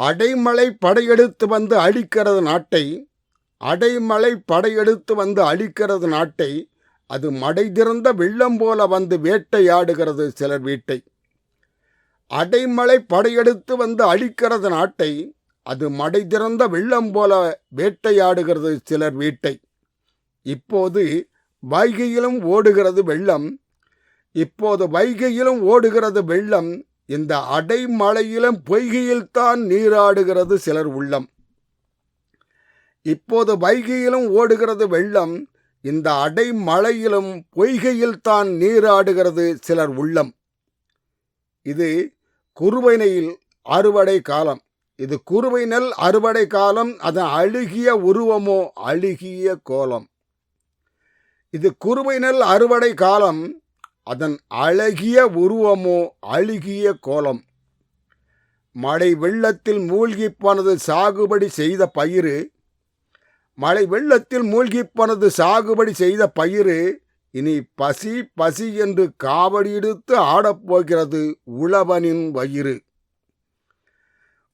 அடைமலை படையெடுத்து வந்து அழிக்கிறது நாட்டை அடைமலை படையெடுத்து வந்து அழிக்கிறது நாட்டை அது மடை திறந்த வெள்ளம் போல வந்து வேட்டையாடுகிறது சிலர் வீட்டை. அடைமலை படையெடுத்து வந்து அழிக்கிறது நாட்டை அது மடை திறந்த வெள்ளம் போல வேட்டையாடுகிறது சிலர் வீட்டை. இப்போது வைகையிலும் ஓடுகிறது வெள்ளம். இப்போது வைகையிலும் ஓடுகிறது வெள்ளம். இந்த அடைமழையிலும் பொய்கையில்தான் நீராடுகிறது சிலர் உள்ளம். இப்போது வைகையிலும் ஓடுகிறது வெள்ளம் இந்த அடைமழையிலும் பொய்கையில்தான் நீராடுகிறது சிலர் உள்ளம். இது குறுவைனையில் அறுவடை காலம். இது குறுவை நெல் அறுவடை காலம் அதன் அழுகிய உருவமோ அழுகிய கோலம். இது குறுவை நெல் அறுவடை காலம் அதன் அழகிய உருவமோ அழுகிய கோலம். மழை வெள்ளத்தில் மூழ்கிப்பனது சாகுபடி செய்த பயிறு. மழை வெள்ளத்தில் மூழ்கிப்பனது சாகுபடி செய்த பயிறு. இனி பசி பசி என்று காவடி எடுத்து ஆடப்போகிறது உழவனின் வயிறு.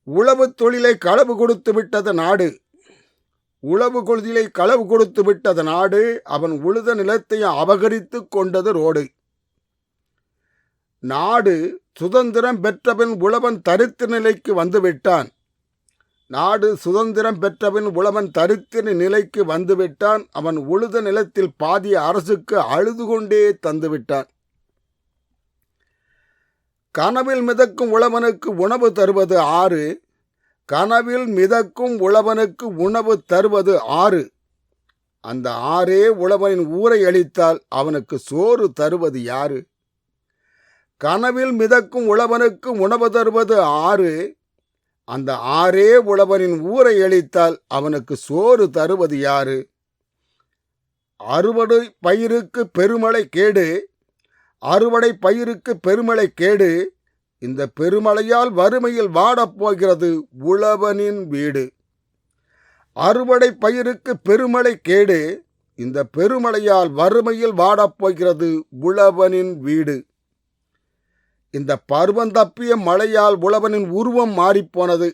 உழவு தொழிலை களவு கொடுத்து விட்டது நாடு. உழவு கொள்திலை களவு கொடுத்து விட்டது நாடு. அவன் உழுத நிலத்தையும் அபகரித்து கொண்டது ரோடு. நாடு சுதந்திரம் பெற்றபின் உழவன் தரித்திர நிலைக்கு வந்துவிட்டான். நாடு சுதந்திரம் பெற்றபின் உழவன் தரித்திர நிலைக்கு வந்துவிட்டான். அவன் உழுத நிலத்தில் பாதிய அரசுக்கு அழுது கொண்டே தந்துவிட்டான். கனவில் மிதக்கும் உழவனுக்கு உணவு தருவது ஆறு. கனவில் மிதக்கும் உழவனுக்கு உணவு தருவது ஆறு. அந்த ஆறே உழவனின் ஊரை அளித்தால் அவனுக்கு சோறு தருவது யாரு? கனவில் மிதக்கும் உழவனுக்கு உணவு தருவது ஆறு. அந்த ஆறே உழவனின் ஊரை அழித்தால் அவனுக்கு சோறு தருவது யாரு? அறுவடை பயிருக்கு பெருமழை கேடு. அறுவடை பயிருக்கு பெருமழை கேடு. இந்த பெருமழையால் வறுமையில் வாடப்போகிறது உழவனின் வீடு. அறுவடை பயிருக்கு பெருமழை கேடு. இந்த பெருமழையால் வறுமையில் வாடப்போகிறது உழவனின் வீடு. இந்த பருவம் தப்பிய மழையால் உழவனின் உருவம் மாறிப்போனது.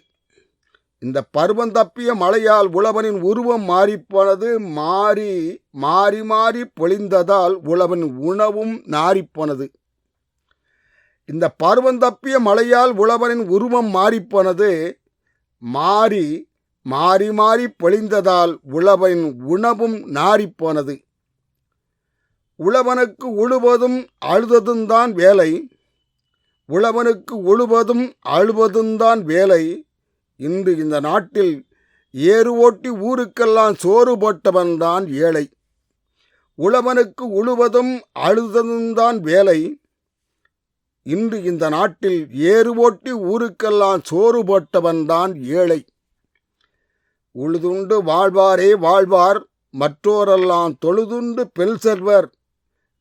இந்த பருவம் தப்பிய மழையால் உழவனின் உருவம் மாறிப்போனது மாறி மாறி மாறி பொழிந்ததால் உழவன் உணவும் நாறிப்போனது. இந்த பருவம் தப்பிய மழையால் உழவனின் உருவம் மாறிப்போனது மாறி மாறி மாறி பொழிந்ததால் உழவனின் உணவும் நாறிப்போனது. உழவனுக்கு உழுவதும் அழுததும் தான் வேலை. உழவனுக்கு உழுவதும் அழுவதும்தான் வேலை. இன்று இந்த நாட்டில் ஏறு ஓட்டி ஊருக்கெல்லாம் சோறு போட்டவன்தான் ஏழை. உழவனுக்கு உழுவதும் அழுததும்தான் வேலை. இன்று இந்த நாட்டில் ஏறு ஓட்டி ஊருக்கெல்லாம் சோறு போட்டவன்தான் ஏழை. உழுதுண்டு வாழ்வாரே வாழ்வார் மற்றோரெல்லாம் தொழுதுண்டு பெல் செல்வர்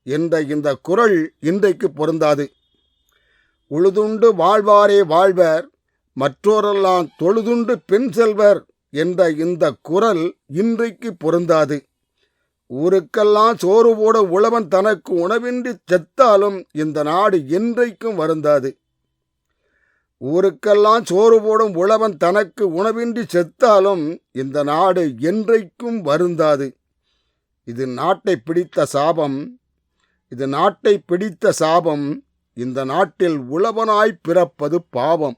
என்ற இந்த குரல் இன்றைக்கு பொருந்தாது. உழுதுண்டு வாழ்வாரே வாழ்வர் மற்றோரெல்லாம் தொழுதுண்டு பெண் செல்வர் என்ற இந்த குரல் இன்றைக்கு பொருந்தாது. ஊருக்கெல்லாம் சோறு போட உழவன் தனக்கு உணவின்றி செத்தாலும் இந்த நாடு என்றைக்கும் வருந்தாது. ஊருக்கெல்லாம் சோறு போடும் உழவன் தனக்கு உணவின்றி செத்தாலும் இந்த நாடு என்றைக்கும் வருந்தாது. இது நாட்டை பிடித்த சாபம் இது நாட்டை பிடித்த சாபம் இந்த நாட்டில் உழவனாய் பிறப்பது பாவம்.